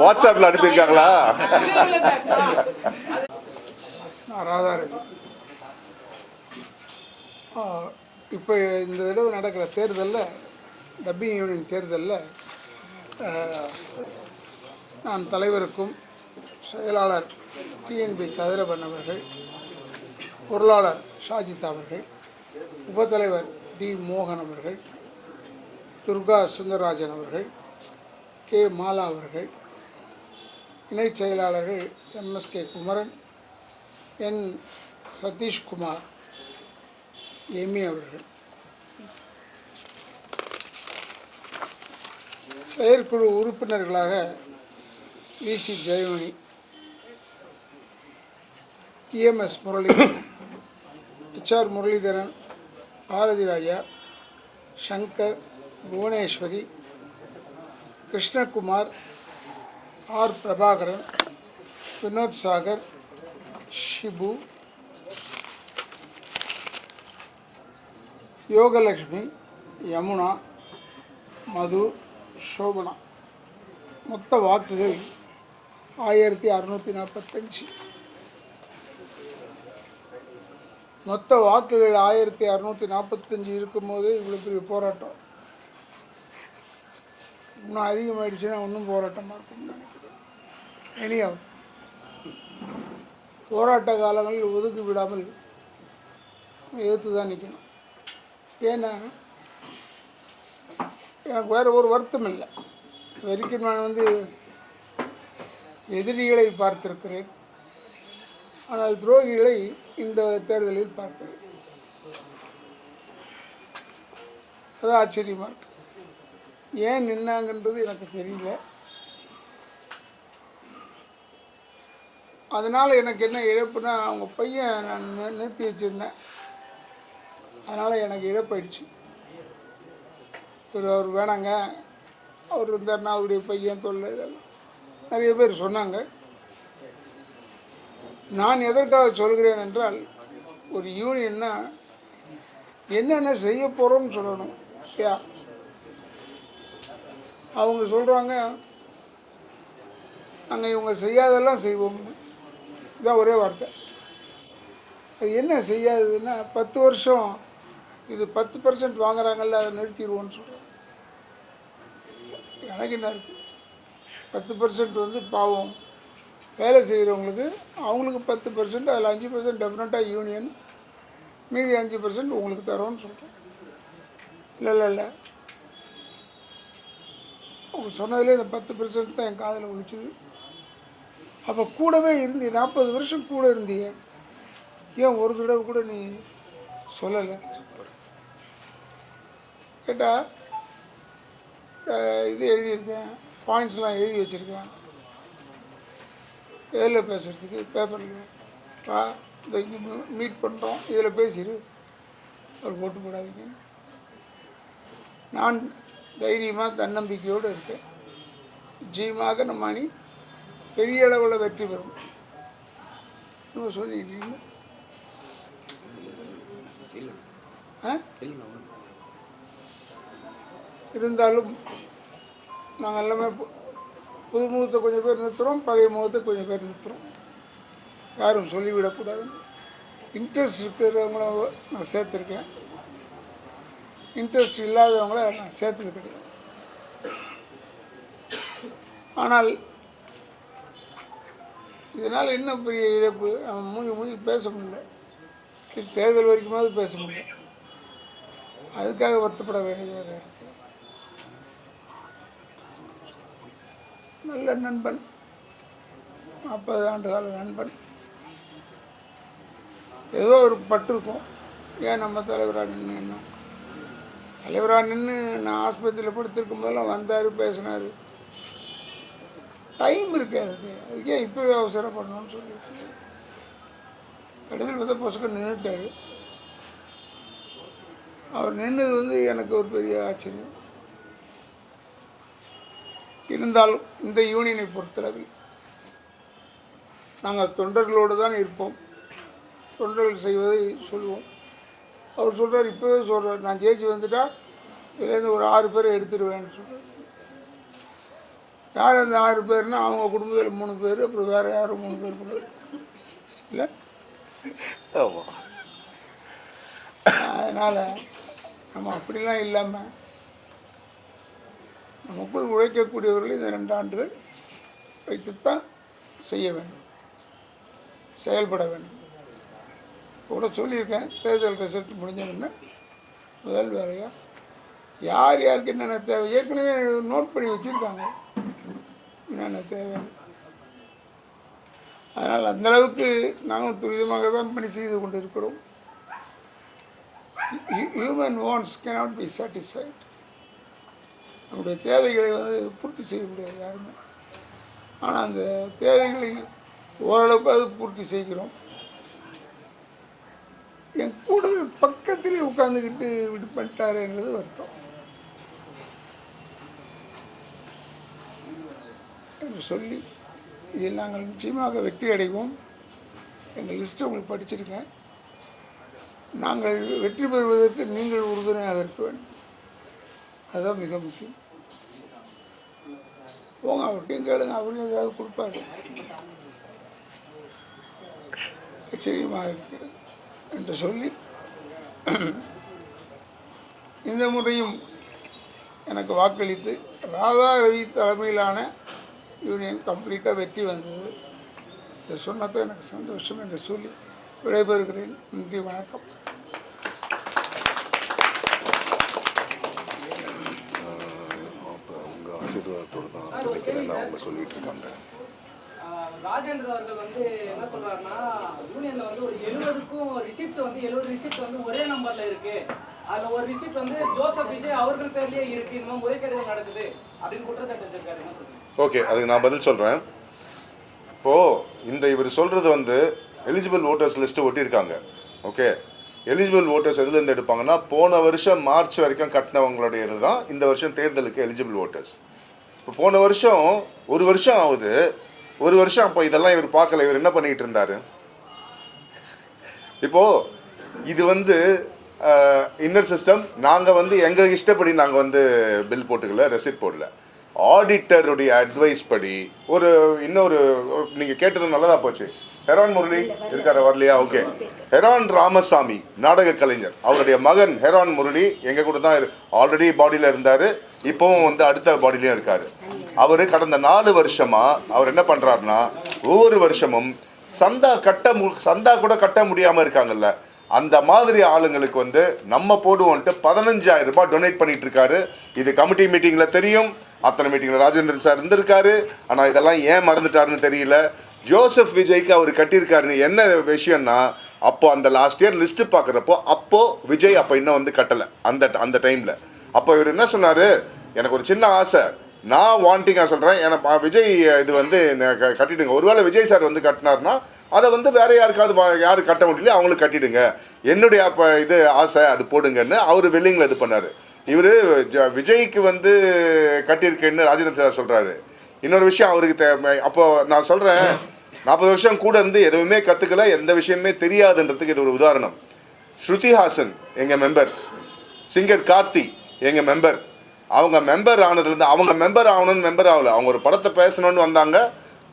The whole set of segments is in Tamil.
வாட்ஸ்அப்பில் அனுப்பியிருக்காங்களா? நான் ராதாரவி இப்போ இந்த தடவை நடக்கிற தேர்தலில் டப்பிங் யூனியன் தேர்தலில் நான் தலைவருக்கும் செயலாளர் டிஎன்பி கதிரவன் அவர்கள் பொருளாளர் ஷாஜித் அவர்கள் உபத்தலைவர் டி மோகன் அவர்கள் துர்கா சுந்தரராஜன் அவர்கள் கே மாலா அவர்கள் இணைச் செயலாளர்கள் எம்எஸ்கே குமரன் என். சதீஷ்குமார் எமி. அவர்கள். செயற்குழு உறுப்பினர்களாக VC Jayamani EMS Murali HR Muralidharan Bharathi Raja Shankar Bhuvaneswari Krishnakumar R Prabhakaran Vinod Sagar Shibu Yogalakshmi Yamuna Madhu Shobana. மொத்த வாக்குகள் ஆயிரத்தி அறுநூற்றி நாற்பத்தஞ்சு மொத்த வாக்குகள் ஆயிரத்தி அறுநூற்றி நாற்பத்தஞ்சு இருக்கும்போது இவ்வளோ பெரிய போராட்டம். இன்னும் அதிகமாகிடுச்சுன்னா இன்னும் போராட்டமாக இருக்கும்னு நினைக்கிறேன். இனியா போராட்ட காலங்களில் ஒதுக்கி விடாமல் எதிர்த்து தான் நிற்கணும் ஏன்னா எனக்கு வேறு ஒரு வருத்தம் இல்லை. வரைக்கும் நான் வந்து எதிரிகளை பார்த்திருக்கிறேன். ஆனால் துரோகிகளை இந்த தேர்தலில் பார்க்கிறேன். அது ஆச்சரியமாக இருக்கு. ஏன் நின்னாங்கன்றது எனக்கு தெரியல. அதனால் எனக்கு என்ன இழப்புனா அவங்க பையன் நான் நிறுத்தி வச்சுருந்தேன். அதனால் எனக்கு இழப்பாயிடுச்சு. இவர் அவர் வேணாங்க. அவர் இருந்தார்னா அவருடைய பையன் தொல்லை இதெல்லாம். நிறைய பேர் சொன்னாங்க. நான் எதற்காக சொல்கிறேன் என்றால் ஒரு யூனியன்னா என்னென்ன செய்ய போகிறோம்னு சொல்லணும் யா அவங்க சொல்கிறாங்க நாங்கள் இவங்க செய்யாதெல்லாம் செய்வோம். இதான் ஒரே வார்த்தை. அது என்ன செய்யாததுன்னா பத்து வருஷம் இது பத்து பர்சன்ட் வாங்குறாங்கல்ல அதை நிறுத்திடுவோன்னு சொல்கிறோம் எனக்கு என்ன இருக்குது பத்து பர்சன்ட் வந்து பாவம். வேலை செய்கிறவங்களுக்கு அவங்களுக்கு பத்து பர்சன்ட் அதில் அஞ்சு பர்சன்ட் டெஃபினட்டாக யூனியன் மீதி அஞ்சு பர்சன்ட் உங்களுக்கு தரோன்னு சொல்கிறோம் இல்லை இல்லை இல்லை. அவங்க சொன்னதுலேயே இந்த பத்து பர்சன்ட் தான் என் காதில் ஒழிச்சுது அப்போ கூடவே இருந்தி நாற்பது வருஷம் கூட இருந்தீங்க ஏன் ஒரு தடவை கூட நீ சொல்லலை? கேட்டால் இது எழுதியிருக்கேன் பாயிண்ட்ஸ்லாம் எழுதி வச்சுருக்கேன். எதில் பேசுகிறதுக்கு பேப்பரில் வா இந்த இங்கே மீட் பண்ணுறோம் இதில் பேசிடு. ஒரு ஓட்டு போடாதீங்க. நான் தைரியமாக தன்னம்பிக்கையோடு இருக்கேன் நிச்சயமாக நம்ம அணி பெரிய அளவில் வெற்றி பெறும். நீங்கள் சொன்னீங்க இருந்தாலும் நாங்கள் எல்லாமே புது முகத்தை கொஞ்சம் பேர் நிறுத்துகிறோம் பழைய முகத்தை கொஞ்சம் பேர் நிறுத்துகிறோம் யாரும் சொல்லிவிடக்கூடாதுன்னு. இன்ட்ரெஸ்ட் இருக்கிறவங்கள நான் சேர்த்துருக்கேன். இன்ட்ரெஸ்ட் இல்லாதவங்கள நான் சேர்த்தது கிடையாது. ஆனால் இதனால் என்ன பெரிய இழப்பு? நம்ம மூஞ்சி மூஞ்சி பேச முடியல. தேர்தல் வரைக்குமாவது பேச முடியல. அதுக்காக வருத்தப்பட வேண்டியதாக இருக்கு. நல்ல நண்பன். நாற்பது ஆண்டு கால நண்பன். ஏதோ ஒரு பட்டு இருக்கும் ஏன் நம்ம தலைவராக நின்று என்ன தலைவராக நின்று நான் ஆஸ்பத்திரியில் படுத்திருக்கும் போதெல்லாம் வந்தார் பேசினார். டைம் இருக்கு அதுக்கு. அதுக்கே இப்போவே அவசரப்படணும்னு சொல்லிட்டு. கடைசியில் பார்த்தா பொசுக்க நின்றுட்டார் அவர் நின்றது வந்து எனக்கு ஒரு பெரிய ஆச்சரியம். இருந்தாலும் இந்த யூனியனை பொறுத்தளவில் நாங்கள் தொண்டர்களோடு தான் இருப்போம். தொண்டர்கள் செய்வதை சொல்லுவோம் அவர் சொல்கிறார் இப்போவே சொல்கிறார் நான் ஜெயிச்சு வந்துட்டா இதுலேருந்து ஒரு ஆறு பேரை எடுத்துடுவேன்னு சொல்கிறார் யார் அந்த ஆறு பேர்னா அவங்க குடும்பத்தில் மூணு பேர் அப்புறம் வேறு யாரும் மூணு பேர் கூட. இல்லை? ஆமாம் அதனால் நம்ம அப்படிலாம் இல்லாமல் நமக்குள் உழைக்கக்கூடியவர்கள் இந்த ரெண்டு ஆண்டுகள் வைத்துத்தான் செய்ய வேண்டும். செயல்பட வேண்டும். கூட சொல்லியிருக்கேன். தேர்தல் ரிசல்ட் முடிஞ்ச உடனே முதல் வேலையாக யார் யாருக்கு என்னென்ன தேவை? ஏற்கனவே நோட் பண்ணி வச்சுருக்காங்க. என்னென்ன தேவை அதனால் அந்தளவுக்கு நாங்கள் துரிதமாக தான் பணி செய்து கொண்டு இருக்கிறோம் human wants cannot be satisfied நம்முடைய தேவைகளை வந்து பூர்த்தி செய்ய முடியாது யாருமே. ஆனால் அந்த தேவைகளை ஓரளவுக்கு அது பூர்த்தி செய்கிறோம். என் கூடவே பக்கத்திலே உட்காந்துக்கிட்டு இப்படி பண்ணிட்டாருன்றது வருத்தம். என்று சொல்லி இதில் நாங்கள் நிச்சயமாக வெற்றி அடைவோம். எங்கள் லிஸ்ட்டை உங்களுக்கு படிச்சிருக்கேன். நாங்கள் வெற்றி பெறுவதற்கு நீங்கள் உறுதுணையாக இருக்க வேண்டும். அதுதான் மிக முக்கியம். போங்க அவர்கிட்டையும் கேளுங்க அவரும் ஏதாவது கொடுப்பாரு. ஆச்சரியமாக இருக்கிறது. என்று சொல்லி இந்த முறையும் எனக்கு வாக்களித்து ராதா ரவி தலைமையிலான யூனியன் கம்ப்ளீட்டாக வெற்றி வந்தது. இதை சொன்னதை எனக்கு சந்தோஷம் என்று சொல்லி விடைபெறுகிறேன். நன்றி வணக்கம். அப்போ உங்கள் ஆசீர்வாதத்தோடு தான் நினைக்கிறேன். அவங்க சொல்லிகிட்டு இருக்காங்க ராஜேந்திர அவர்கள் வந்து என்ன சொல்றாருன்னா யூனியன்ல வந்து ஒரு எழுபதுக்கும் ரிசிப்ட் வந்து எழுபது ரிசிப்ட் வந்து ஒரே நம்பர்ல இருக்கு. அதுல ஒரு ரிசிப்ட் வந்து ஜோசப் விஜய் அவர்கள் பேர்லயே இருக்கு. இந்த மாதிரி முறைகேடுகள் நடக்குது அப்படின்னு குற்றச்சாட்டு வச்சிருக்காரு. ஓகே அதுக்கு நான் பதில் சொல்றேன். இப்போ இந்த இவர் சொல்றது வந்து எலிஜிபிள் ஓட்டர்ஸ் லிஸ்ட்டு ஒட்டியிருக்காங்க. ஓகே எலிஜிபிள் ஓட்டர்ஸ் எதுலேருந்து எடுப்பாங்கன்னா போன வருஷம் மார்ச் வரைக்கும் கட்டினவங்களுடைய இது தான் இந்த வருஷம் தேர்தலுக்கு எலிஜிபிள் ஓட்டர்ஸ் இப்போ போன வருஷம் ஒரு வருஷம் ஆகுது. ஒரு வருஷம் அப்போ இதெல்லாம் இவர் பார்க்கல. இவர் என்ன பண்ணிக்கிட்டு இருந்தார்? இப்போது இது வந்து இன்னர் சிஸ்டம் நாங்கள் வந்து எங்கள் இஷ்டப்படி நாங்கள் வந்து பில் போட்டுக்கல ரெசிப்ட் போடல. ஆடிட்டருடைய அட்வைஸ் படி ஒரு இன்னொரு நீங்கள் கேட்டது நல்லதா போச்சு. ஹெரான் முரளி இருக்காரு வரலையா? ஓகே ஹெரான் ராமசாமி நாடக கலைஞர். அவருடைய மகன் ஹெரான் முரளி எங்கள் கூட தான் ஆல்ரெடி பாடியில் இருந்தார். இப்போவும் வந்து அடுத்த பாடியிலையும் இருக்கார். அவர் கடந்த நாலு வருஷமாக அவர் என்ன பண்ணுறாருன்னா ஒவ்வொரு வருஷமும் சந்தா கட்ட மு சந்தா கூட கட்ட முடியாமல் இருக்காங்கல்ல. அந்த மாதிரி ஆளுங்களுக்கு வந்து நம்ம போடுவோன்ட்டு பதினஞ்சாயிரம் ரூபாய் டொனேட் பண்ணிட்டு இருக்காரு இது கமிட்டி மீட்டிங்கில் தெரியும். அத்தனை மீட்டிங்கில் ராஜேந்திரன் சார் இருந்திருக்காரு. ஆனால் இதெல்லாம் ஏன் மறந்துட்டாருன்னு தெரியல. ஜோசப் விஜய்க்கு அவர் கட்டியிருக்காருன்னு என்ன விஷயம்னா அப்போ அந்த லாஸ்ட் இயர் லிஸ்ட்டு பார்க்குறப்போ அப்போது விஜய் அப்போ இன்னும் வந்து கட்டலை. அந்த அந்த டைமில் அப்போ இவர் என்ன சொன்னார்? எனக்கு ஒரு சின்ன ஆசை. நான் வாண்டிங்காக சொல்கிறேன் ஏன்னா விஜய் இது வந்து கட்டிடுங்க. ஒருவேளை விஜய் சார் வந்து கட்டினார்னா அதை வந்து வேறு யாருக்காவது யாரும் கட்ட முடியல அவங்களுக்கு கட்டிடுங்க. என்னுடைய அப்போ இது ஆசை அது போடுங்கன்னு அவர் வெல்லிங்கில் இது பண்ணார். இவர் விஜய்க்கு வந்து கட்டியிருக்கேன்னு ராஜேந்திர சார் சொல்கிறாரு இன்னொரு விஷயம் அவருக்கு தே அப்போது நான் சொல்கிறேன் நாற்பது வருஷம் கூட இருந்து எதுவுமே கற்றுக்கல எந்த விஷயமே தெரியாதுன்றதுக்கு இது ஒரு உதாரணம். ஸ்ருதி ஹாசன் எங்கள் மெம்பர் சிங்கர் கார்த்தி எங்கள் மெம்பர் அவங்க மெம்பர் ஆனதுலேருந்து அவங்க மெம்பர் ஆகணும்னு மெம்பர் ஆகல. அவங்க ஒரு படத்தை பேசணும்னு வந்தாங்க.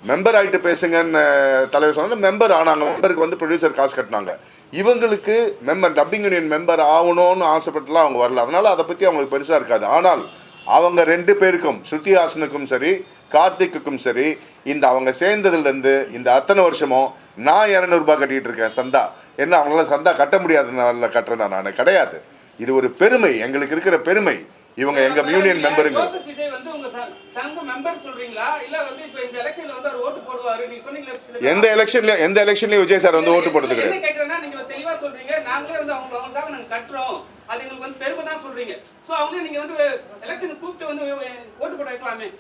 மெம்பர் ஆகிட்டு பேசுங்கன்னு தலைவர் சொன்னாங்க மெம்பர் ஆனாங்க. மெம்பருக்கு வந்து ப்ரொடியூசர் காசு கட்டினாங்க. இவங்களுக்கு மெம்பர் டப்பிங் யூனியன் மெம்பர் ஆகணும்னு ஆசைப்பட்டுலாம் அவங்க வரல. அதனால் அதை பற்றி அவங்களுக்கு பெருசாக இருக்காது. ஆனால் அவங்க ரெண்டு பேருக்கும் ஸ்ருதி ஹாசனுக்கும் சரி கார்த்திக்குக்கும் சரி இந்த அவங்க சேர்ந்ததுலேருந்து இந்த அத்தனை வருஷமும் நான் இரநூறுபா கட்டிகிட்டு இருக்கேன் சந்தா. என்ன அவங்களால சந்தா கட்ட முடியாதுனால கட்டுறேன் நான்? கிடையாது. இது ஒரு பெருமை. எங்களுக்கு இருக்கிற பெருமை. இவங்க எங்க யூனியன் மெம்பருங்க ஜோசப் விஜய் வந்து உங்க ச- சங்க மெம்பர் சொல்றீங்களா? இல்ல வந்து இப்ப இந்த எலெக்ஷன்ல. எந்த எலெக்ஷன்லயும் எந்த விஜய் சார் வந்து ஓட்டு என்ன கிடையாது. கேக்குறேன்னா நீங்க தெளிவா சொல்றீங்க. நாங்களே வந்து அவங்க அவங்களுக்காக நாங்க கட்டுறோம். அது எங்களுக்கு வந்து பெருமை தான் சொல்றீங்க. சோ அவங்க நீங்க வந்து எலெக்ஷன் கூப்பிட்டு வந்து ஓட்டு போட வைக்கலாமே.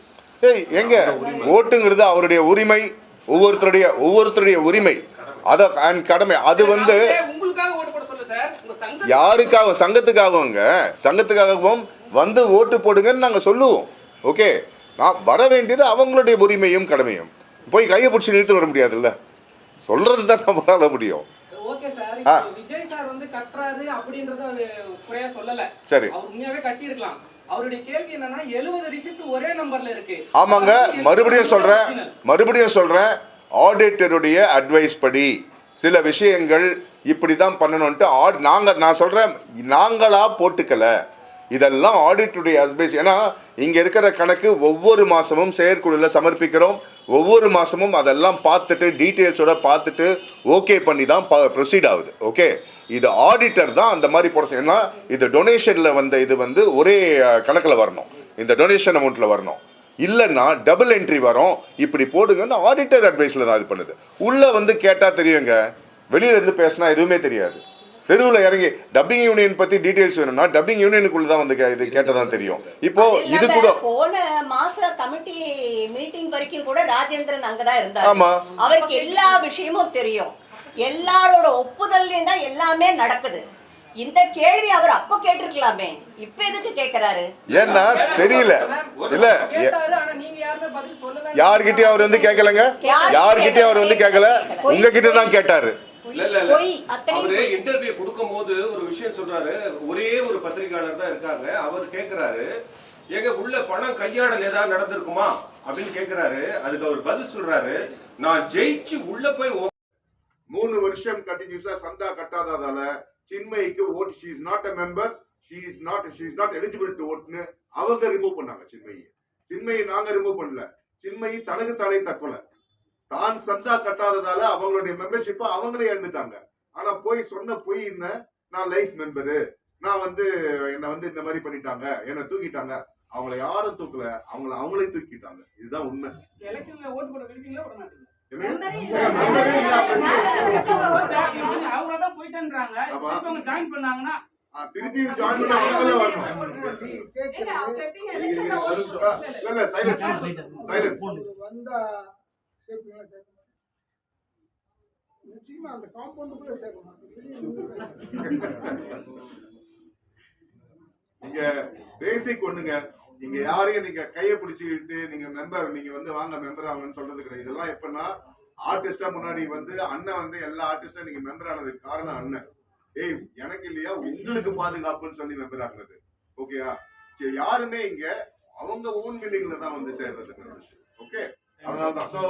ஏய் எங்க? ஓட்டுங்கிறது அவருடைய உரிமை ஒவ்வொருத்தருடைய ஒவ்வொருத்தருடைய உரிமை. அத கடமை. அது வந்து நாங்களே உங்களுக்காக ஓட்டு போட சொல்ல சார் உங்க சங்க யாருக்காக சங்கத்துக்காகவுங்க சங்கத்துக்காகவும் வந்து ஓட்டு போடுங்கன்னு நாங்கள் சொல்லுவோம். ஓகே நான் வர வேண்டியது அவங்களுடைய உரிமையும் கடமையும். போய் கையை பிடிச்சி நிறுத்து வர முடியாதுல்ல? சொல்றது தான் நம்மளால முடியும். ஆ. சார் வந்து கட்டுறாரு அப்படின்றத அது குறையா சொல்லல. சரி. அவர் உண்மையாவே கட்டி இருக்கலாம் அவருடைய கேள்வி என்னன்னா எழுபது ரிசிப்ட் ஒரே நம்பர்ல இருக்கு. ஆமாங்க. மறுபடியும் Original. மறுபடியும் சொல்கிறேன் ஆடிட்டருடைய அட்வைஸ் படி சில விஷயங்கள் இப்படி தான் பண்ணணுன்ட்டு ஆட் நாங்கள் நான் சொல்கிறேன் நாங்களாக போட்டுக்கலை. இதெல்லாம் ஆடிட்டுடைய அட்வைஸ் ஏன்னா இங்கே இருக்கிற கணக்கு ஒவ்வொரு மாதமும் செயற்குழுவில் சமர்ப்பிக்கிறோம். ஒவ்வொரு மாதமும் அதெல்லாம் பார்த்துட்டு டீட்டெயில்ஸோட பார்த்துட்டு ஓகே பண்ணி தான் ப ப்ரொசீட் ஆகுது. ஓகே இது ஆடிட்டர் தான் அந்த மாதிரி போட ஏன்னா இது டொனேஷனில் வந்த இது வந்து ஒரே கணக்கில் வரணும். இந்த டொனேஷன் அமௌண்ட்டில் வரணும். இல்லைன்னா டபுள் என்ட்ரி வரும். இப்படி போடுங்கன்னு ஆடிட்டர் அட்வைஸில் தான் இது பண்ணுது. உள்ளே வந்து கேட்டால் தெரியுங்க. வெளியில இருந்து பேசினா எதுவுமே தெரியாது. தெருவில் இறங்கி டப்பிங் யூனியன் பற்றி டீட்டெயில்ஸ் வேணும்னா டப்பிங் யூனியனுக்குள்ள தான் வந்து இது கேட்டதான் தெரியும். இப்போ இது கூட போன மாச கமிட்டி மீட்டிங் வரைக்கும் கூட ராஜேந்திரன் அங்கதான் இருந்தார். ஆமா. அவருக்கு எல்லா விஷயமும் தெரியும். எல்லாரோட ஒப்புதல்லையும் தான் எல்லாமே நடக்குது. இந்த கேள்வி அவர் அப்ப கேட்டிருக்கலாமே. இப்ப எதுக்கு கேக்குறாரு? ஏன்னா தெரியல. இல்ல யார்கிட்டயும் அவர் வந்து கேட்கலங்க யார்கிட்டயும் அவர் வந்து கேட்கல உங்ககிட்ட தான் கேட்டாரு. அவரு இன்டர்வியூ கொடுக்கும் போது ஒரு விஷயம் சொல்றாரு. ஒரே ஒரு பத்திரிகையாளர் தான் இருக்காங்க. அவர் கேக்குறாரு ஏங்க உள்ள பணம் கையாடல் ஏதாவது நடந்திருக்குமா? அப்படின்னு கேக்குறாரு. அதுக்கு அவர் பதில் சொல்றாரு நான் ஜெயிச்சு உள்ள போய் மூணு வருஷம் கண்டினியூஸா சந்தா கட்டாததால சின்மயிக்கு vote she is not a member she is not she is not eligible to ஓட்னு அவங்க ரிமூவ் பண்ணாங்க சின்மயி சின்மயி நாங்க ரிமூவ் பண்ணல. சின்மயி தனக்கு தலை தற்கொலை தான் சந்தா கட்டாததால அவங்களுடைய மெம்பர்ஷிப்பை அவங்களே இழந்துட்டாங்க. ஆனா போய் சொன்ன பொய் என்ன? நான் லைஃப் மெம்பரு நான் வந்து என்னை வந்து இந்த மாதிரி பண்ணிட்டாங்க. என்னை தூக்கிட்டாங்க. அவங்கள யாரும் தூக்கல. அவங்கள அவங்களே தூக்கிட்டாங்க. இதுதான் உண்மை. எலெக்ஷன்ல ஓட்டு போட விரும்பீங்களா விட மாட்டீங்களா? அவங்க தான் போயிட்டேன்றாங்க. ஆமா. இப்ப அவங்க ஜாயின் பண்ணாங்கன்னா ஆ, திருப்பி ஜாயின் பண்ண அவங்களே வரணும். நீ கேட்கறது இல்ல இல்ல சைலன்ஸ் சைலன்ஸ் ஒரு வந்தா சேர்ப்பீங்களா சேர்க்க நிச்சயமா அந்த காம்பவுண்டுக்குள்ள சேர்க்க நீங்க பேசிக் ஒண்ணுங்க. நீங்க யாரையும் நீங்க கைய பிடிச்சி இழுத்து நீங்க மெம்பர் நீங்க வந்து வாங்க மெம்பர் ஆகணும்னு சொல்றது கிடையாது. இதெல்லாம் எப்படின்னா ஆர்டிஸ்டா முன்னாடி வந்து அண்ணன் வந்து எல்லா ஆர்டிஸ்டா நீங்க மெம்பர் ஆனதுக்கு காரணம் அண்ணன். ஏய் எனக்கு இல்லையா? உங்களுக்கு பாதுகாப்புன்னு சொல்லி மெம்பர் ஆகுறது ஓகேயா சரி யாருமே இங்க அவங்க ஓன் பில்டிங்ல தான் வந்து சேர்றதுங்க. ஓகே அதனால தான். ஸோ